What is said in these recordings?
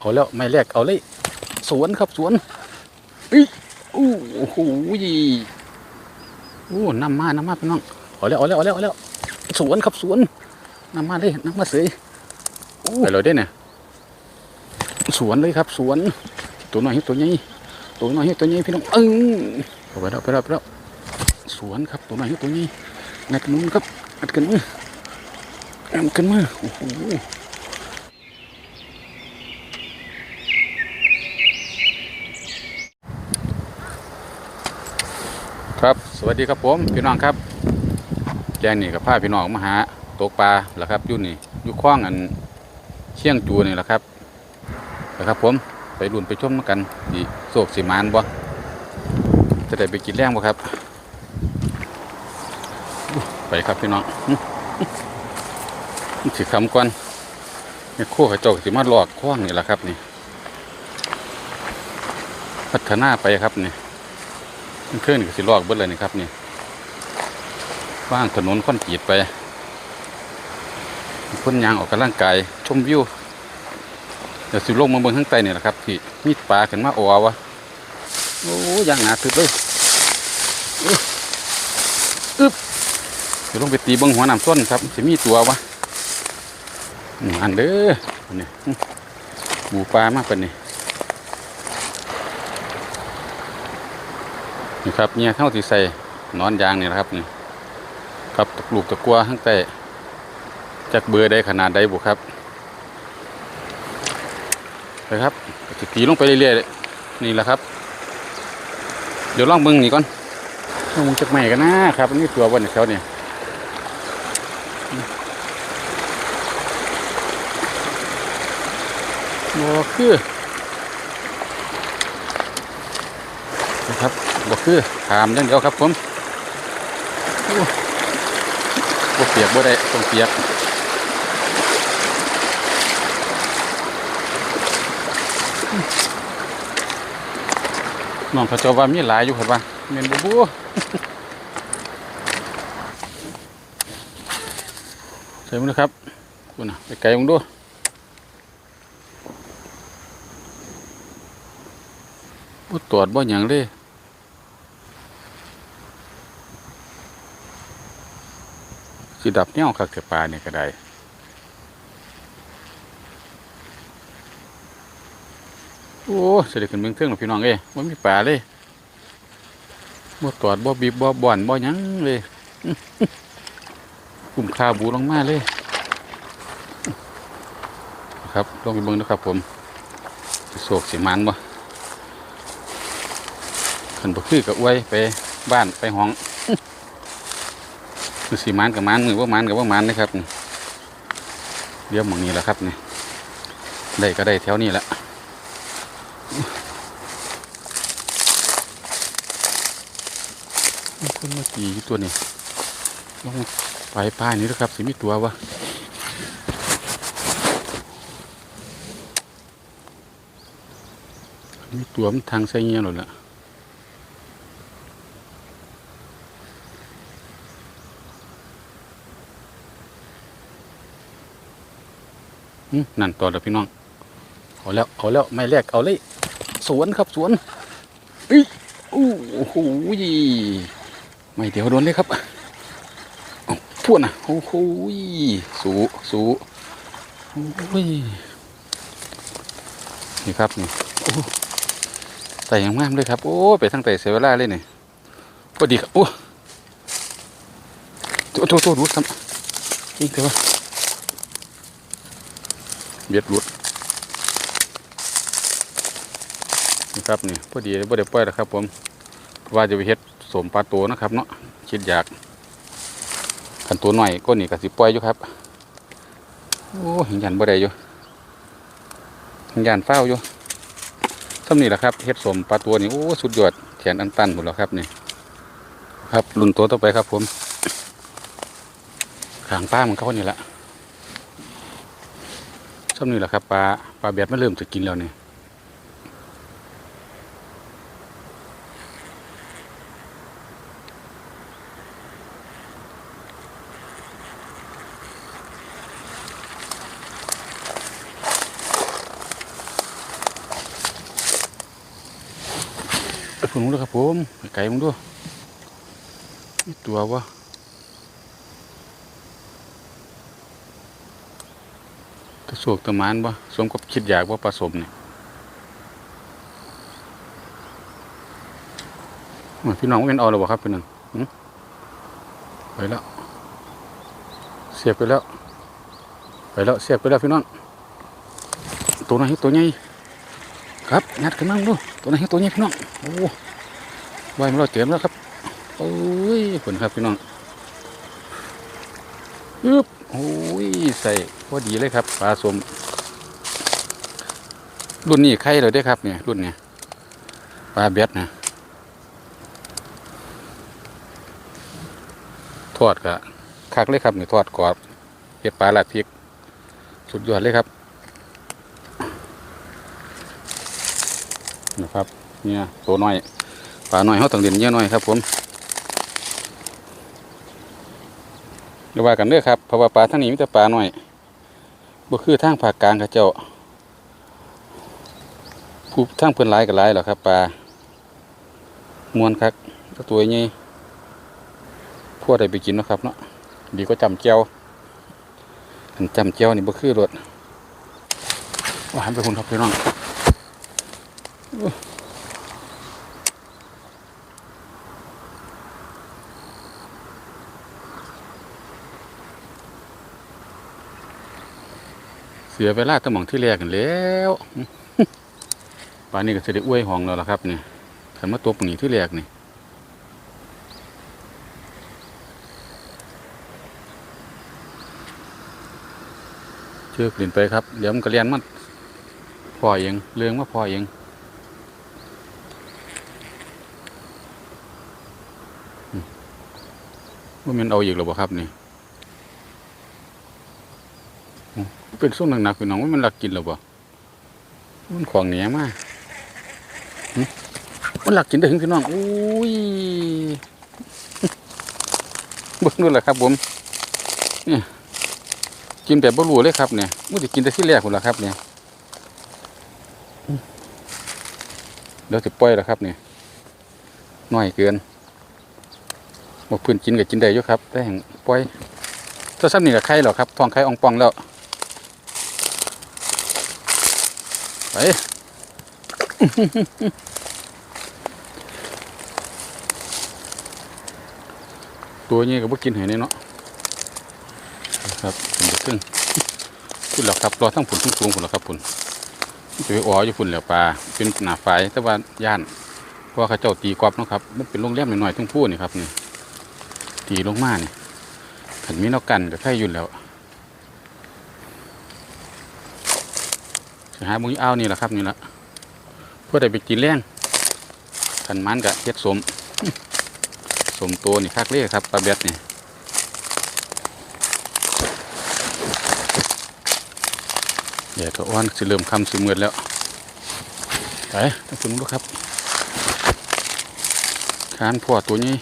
เอาแล้วไม่แรกเอาเลย สวนครับสวนอุ้ยอู้โอ้โหโอ้น้ำมาน้ำมาพี่น้องเอาแล้วเอาแล้วเอาแล้วเอาแล้วสวนครับสวนน้ำมาเลยน้ำมาเสยอู้ไปเลยได้เนี่ยสวนเลยครับ สวน ตัวน้อยตัวใหญ่ตัวน้อยตัวใหญ่พี่น้องเออไปแล้วไปแล้วไปแล้วสวนครับตัวน้อยตัวใหญ่งัดมือครับงัดกันมืองัดกันมือโอ้โห ครับ สวัสดีครับผมพี่น้องครับแกงนี่กับผ้าพี่น้องมาหาตกปลาแหละครับยู่นี่ยู่คล้องอันเชี่ยงจูนี่แหละครับนะครับผมไปรุ่นไปชมกันดีโศกสีมานบ่จะได้ไปกินแรงบ่ครับ ไปครับพี่น้องอื้ออื้อสิคำก่อนนี่ยโค้ขจกสิมาหลอกคล้องนี่แหละครับนี่ พัฒนาไปครับนี่ เครื่องนี่ก็สิลอกเบิดเลยนี่ครับนี่ว่างถนนคอนกรีตไปพ่นยางออกกำลังกายชมวิวเดี๋ยวสิลงมาเบิ่งข้างใต้นี่แหละครับที่มีปลาขึ้นมาโอ้วะโอ้ยางหนาทึบเลยอึ๊บอึบเดี๋ยวลงไปตีเบิ่งหัวน้ำส้นครับสิมีตัววะอันเด้อนี่อื้อหมูปลามากเป็นนี่ นี่ครับเนี่ยเข้าที่ใส่นอนยางนี่นะครับนี่ครับตะกลูกตะกัวข้างใต้จักเบอร์ได้ขนาดใดบุครับไปครับจะตีลงไปเรื่อยๆนี่แหละครับ เดี๋ยวลองเบิ่งนี่ก่อนลองมึงจักใหม่กันนะครับอันนี่ตัวบนเขาเนี่ยบ่คือนะครั บบ่คือถามอย่างเดียวครับผมโอ้บ่เปียกบ่ได้ต้องเปียกน้องเขาเจ้าว่ามีหลายอยู่ครับว่าเมนบูบูใส่มือครับคุณน่ะไปไกลมึงดูบ่ตรวจบ่หยังเลย สิดับเนี่ยคักแต่ปลาเนี่ยก็ได้โอ้เสด็จขึ้นเมืองเทิงหรอพี่น้องเอ้ว่ามีปลาเลยบ่ตอดบ่บีบบ่บ่อนบ่ยังเลยกลุ่มคาบูลงมาเลยครับลองไปเบิ่งนะครับผมโศกสิมันบ่ขันบ่คือกับอวยไปบ้านไปห้อง มือสีมันกับมันมือว่ามันกับว่ามันนะครับเดี๋ยวหมองนี้แหละครับนี่ได้ก็ได้แถวนี้แหละคนมาตีอยู่ตัวนี้ลองไปป้ายนี้นะครับ สิมีตัววะมีตัวมันทางใส่เงี้ยหรอละ นั่นตัวเด้อพี่น้อง เอาแล้ว เอาแล้ว ไม่แรก เอาเลย สวนครับสวนอุ้ยโอ้โหไม่เดี๋ยวโดนเลยครับเอาพูดนะโอ้โหสูสูโอ้ยนี่ครับนี่โอ้ใส่ยังงามเลยครับ โอ้ไปทั้งไต่เสียเวลาเลยเนี่ยพอดีครับโอ้โตโตโตรู้ซ้ำจริงเถอะวะ เบียดหลุดนี่ครับนี่พอดีบ่ได้ปล่อยแล้วครับ ผมว่าจะไปเฮ็ดสมปลาตัวนะครับเนาะคิดอยากขันตัวหน่อยก็นี่ก็สิปล่อยอยู่ครับโอ้หินยันบ่ได้อยู่หินยันเฝ้าอยู่ซ้ำนี่แหละครับเฮ็ดสมปลาตัวนี่โอ้สุดยอดแขนอันตันหมดแล้วครับนี่ ครับรุ่นตัวต่อไปครับผมขางป้ามันเขานี่แหละ ซ้ำนี่แหละครับปลาปลาแบดม่เริ่มจะกินแล้วนี่คุณรู้แล้วครับผมไก่มึงด้วยตัววะ ตะโศกตะมานบ่สมกับคิดอยากว่าผสมเนี่ยพี่น้องเป็นเอาหรือเปล่าครับพี่น้องไปแล้ว เสียบไปแล้ว ไปแล้วเสียบไปแล้วพี่น้องตัวไหนตัวใหญ่ครับงัดขึ้นมาดูตัวไหนตัวใหญ่พี่น้องโอ้ไว้มาเราเตรียมแล้วครับโอ้ยผลครับพี่น้องอึบ ใส่พอดีเลยครับปลาสม รุ่นนี้ไข่เลยได้ครับเนี่ยรุ่นเนี่ยปลาเบ็ดนะทอดกะคักเลยครับนี่ทอดกรอบเห็ดปลาลาดพริก สุดยอดเลยครับนะครับเนี่ยตัวน้อยปลาน้อยเขาต้องเรียนเยอะหน่อยครับผม เดี๋ยวว่ากันเด้อครับเพราะว่าปลาทั้งนี้มีแต่ปลาหน้อยบ่คือทางภาคกลางเขาเจ้าผู้ทางเพิ่นหลายก็หลายหรอครับปลามวนคักถ้าตัวใหญ่พวกได้ไปกินนะครับเนาะดีก็จำเจียวจำเจียวนี่บ่คือรสว่าหันไปคุณครับพี่น้อง สียเวลาตั้งหมองที่แรกกันแล้วป่านนี้ก็จะได้อวยห้องแล้วล่ะครับนี่ขันมาตัวปุ่นี้ที่แรกนี่เชื่อกลิ่นไปครับ เดี๋ยวมันก็เรียนมันพอเองเรื่องว่าพอเองอืมว่ามันเอาอีกหรือเปล่าครับนี่ เป็นส้มหนักๆพี่น้องว่ามันหลักกินหรือเปล่ามันของเหนียมากมันหลักกินได้ถึงพี่น้องอุ้ยบิ่งดูแหละครับผมเนี่ยกินแบบบ่รู้เลยครับเนี่ยมันจะกินแต่ที่แรกหมดละครับเนี่ยเดี๋ยวจะปล่อยแล้วครับเนี่ยน้อยเกินบอกเพื่อนกินกับกินได้อยู่ครับแต่แห่งปล่อยถ้าซ้ำนี่กับไข่หรอครับทองไข่องปองแล้ว ไปตัวนี้ก็บ่กินให้แน่เนาะครับผมจะขึ้นคุณหรอกครับรอทั้งผุนทั้งสูงผุนหรอกครับผุนจะไปอ๋ออยู่ผุนแล้วปลาเป็นหนาไฟแต่ว่าย่านเพราะว่าเขาเจ้าตีกรอบเนาะครับมันเป็นโรงแรมหน่อยๆทั้งผู้นี่ครับนี่ตีลงมานี่ขันมีนอกกันก็แค่ยุ่นแล้ว หาบุญอ้าวนี่แหละครับนี่แหละเพื่อได้ไปกินแรงขันมันกับเฮ็ดสมสมตัวนี่คักเล่ครับปลาเบ็ดนี่เดี๋ยวก็อ้อนสิเริ่มคำสิมืดแล้วไปต้องคุณดูครับคานพ่อตัวนี้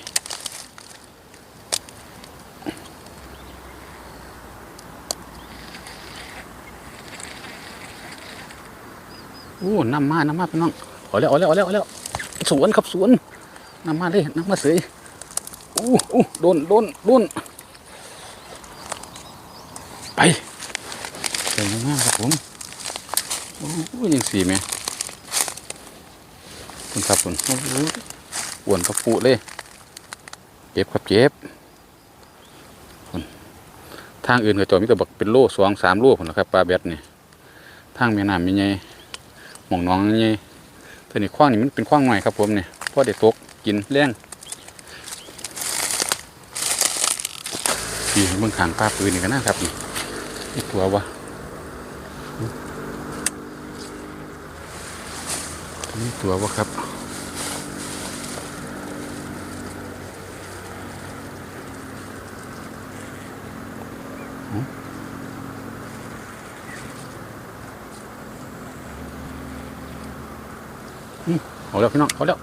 อ้น้ำมาน้ำมาพี่น้องเอาแล้วเอาแล้วเอาแล้วเอาแล้วสวนครับสวนน้ำมาเลยน้ำมาเสยอู้อู้โดนโดนโดนไปเก่งมากครับผมโอ้ยยังสีไหมคุณครับคุณอ้วนกระปุเลยเจ็บครับเจ็บคุณทางอื่นก็จอมีแต่บักเป็นโลสองสามโลผมนะครับปลาเบ็ดนี่ทางแม่น้ำมีไง หมองน้องนี่ตัวนี้คว้างนี่มันเป็นคว้างหน่อยครับผมเนี่ยพอเด้ตกกินแรงนี่เบื้องขางป้าปืนนี่ก็น่าครับนี่นี่ตัววะนี่ตัววะครับอ๋อ เอา แล้วพี่น้องเอาแล้ว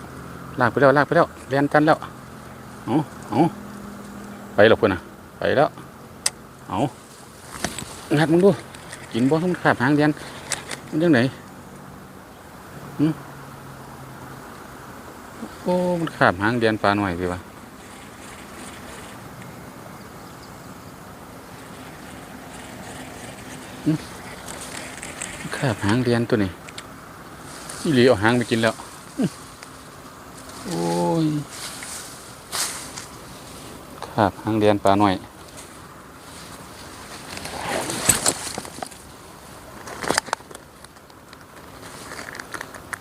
ลากไปแล้วลากไปแล้วเรียนกันแล้วเอาเอาไปแล้วเพื่อนนะไปแล้วเอางัดมึงดูกินบ่ต้องขาบหางเรียนมันยังไหืมโอ้มันขาบหางเดียนปลาหน่อยพี่วะอืมขาบหางเดียนตัวนี้อีหลีเอาหางไปกินแล้วอื้อโอ้ย ขาบหางเดียนปลาหน่อย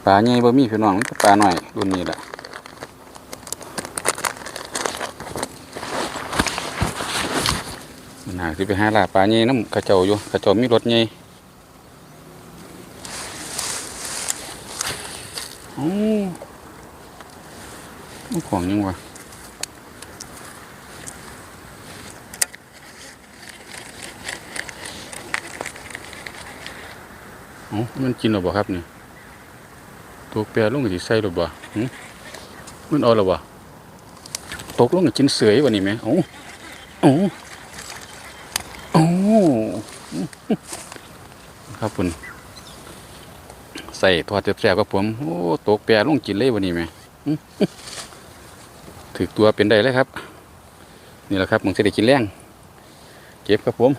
ปลาใหญ่บ่มีพี่น้องปลาหน่อยรุ่นนี้แหละนหาสิไปหาลาปลาใหญ่น้ำเข้าเจ้าอยู่เข้าเจ้ามีรถใหญ่โอ้มันของยังวะ อ้มันกินหรือเปล่าครับนี่ตัวเปียลงก็สิใส่หรือบ่หึมันเอาหรือบ่ตกลงก็กินเสยวันนี้ไหมเอ้าเอ้าเอ้ครับคุณใส่ทอดแซ่บๆกับผมโอ้ตกเปียลงกินเลยวันนี้ไหมถือตัวเป็นได้เลยครับ นี่แหละครับมึงจะได้กินแรงเก็บครับผม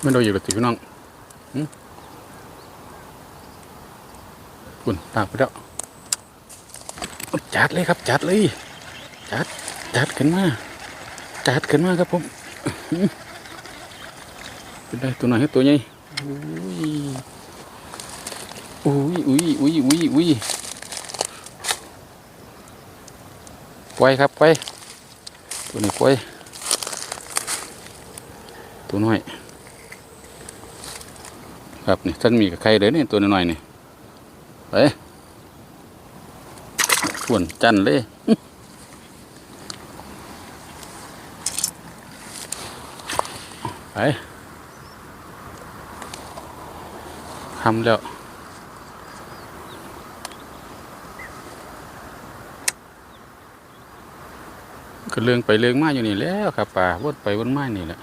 ไม่โดนอยู่กับติพี่น้องคุณปากไปแล้วจัดเลยครับ จัดเลย จัด จัดขึ้นมา จัดขึ้นมาครับผมเป็นได้ตัวไหนตัวใหญ่อุ้ยอุ้ยอุ้ยอุ้ยอุ้ยปล่อยครับปล่อยตัวนี้ปล่อย ตัวน้อย ครับนี่ท่านมีกับใครเลยนี่ตัวน้อยนี่ไปขวนจันเลยไปทำแล้วก็เรื่องไปเรื่องมาอยู่นี่แล้วครับป่าวนไปวนมานี่แหละ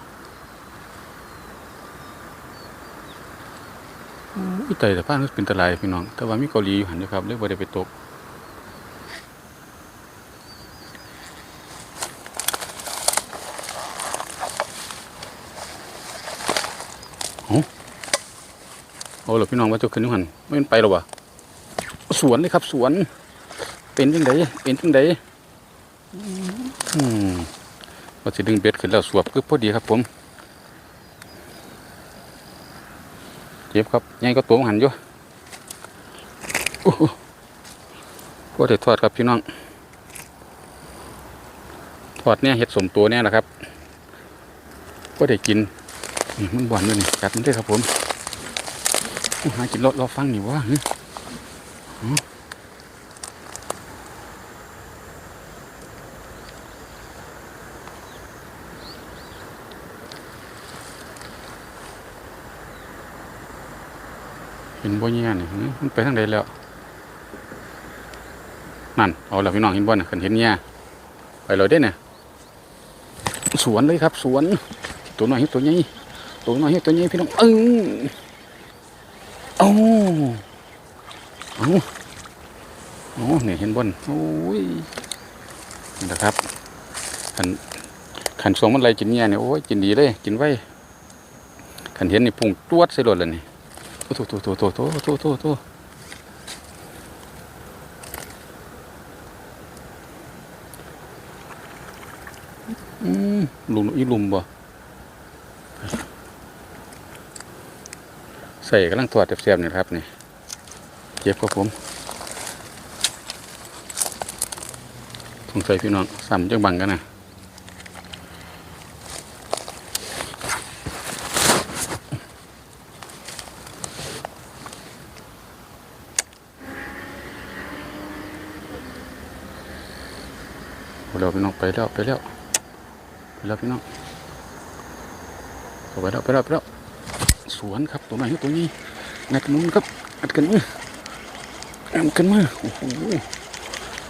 อุ้ย ไต่แต่ผ้านี่เป็นตะไลพี่น้อง แต่ว่ามีเกาหลีอยู่หันอยู่ครับเลยบ่ได้ไปตกเอาเอาเหรอพี่น้องว่าจะขึ้นอยู่หันไม่เป็นไปหรอวะสวนเลยครับ สวน เป็นจังไดเป็นจังไดอืมว่าสิดึงเบ็ดขึ้นแล้วสวบคือพอดีครับผม จ็บครับยังก็ตัวมันหันอยู่โอ้โหก็ดทอดครับพี่น้องทอดเนี่ยเห็ดสมตัวเนี่ยแหละครับก็ได้กินนี่มันบ่อนด้วยนี่กัดมันด้ครับผมหากินรอรอฟังนี่วะ เห็นบ่เงี้ยนี่หึมันไปทางใดแล้ว นั่น เอาละพี่น้องเห็นบ่น่ะคันเห็นเงี้ยไปเลยเด้เนี่ยสวนเลยครับ สวน ตัวน้อยตัวใหญ่ตัวน้อยตัวใหญ่พี่น้องเออเอาเอาโอ้เนี่ยเห็นบนโอ้ยนี่นะครับขันขันสวงมันไรกินเนี่ยเนี่ยโอ้ยกินดีเลย กินไว้ขันเห็นนี่พุ่งตวดใส่รถเลยนี่ โอ้โหโอ้โหโอ้โหโอ้โหอ้โลุงอีลุมบ่ใส่กำลังตรวจเสียบๆนี่ครับนี่เจ็บครับผมสงสัยพี่น้องซ้ำจังบังกันน่ะ แล้วพี่น้องไปแล้วไปแล้วไปแล้วพี่น้องไปแล้วไปแล้วไปแล้วสวนครับตัวไหนตัวนี้งัดมุนครับงัดกันมืองัดกันมือโอ้โห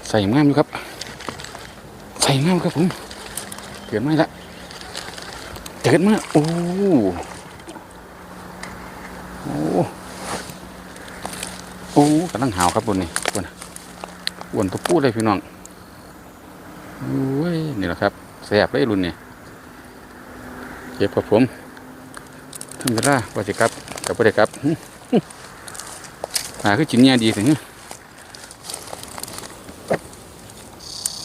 ใส่งามอยู่ครับ ใส่งามครับผมเกิดมาละเกิดมาโอ้โอ้โอ้กำลังหาวครับบนนี้บนน่ะอ้วนตัวปูดเลยพี่น้อง อ้ยนี่แหละครับแสบเลยรุ่นเนี่ยเก็บกับผมทำเวลาว่าสิครับกับว่าได้ครับหึหึหาคือจินเนี่ยดีถึง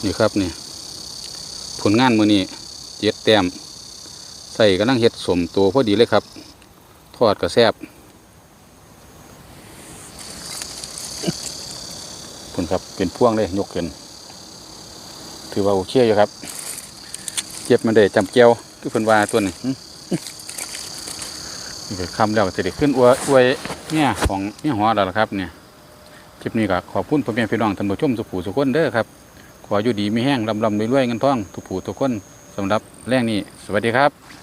นี่ครับนี่ผลงานมือนี้เจ็ดแต้มใส่กำลังเฮ็ดสมตัวพอดีเลยครับ ทอดกระแซบผลครับเป็นพ่วงเลยยกขึ้น ถือว่าโอเคอยู่ครับเจ็บมันได้จำเกียวคือเพิ่นว่าตัวนี้นี่คำแล้วก็จะได้ขึ้นอวยอวยเนี่ยของเนี่ยหัวเราละครับเนี่ยคลิปนี้ก็ขอบคุณพ่อแม่พี่น้องท่านผู้ชมสุขูสุขคนเด้อครับ ขออยู่ดีมีแห้งลำลำรวยๆเงินทองทุกผู้ทุกคนสำหรับแรงนี้ สวัสดีครับ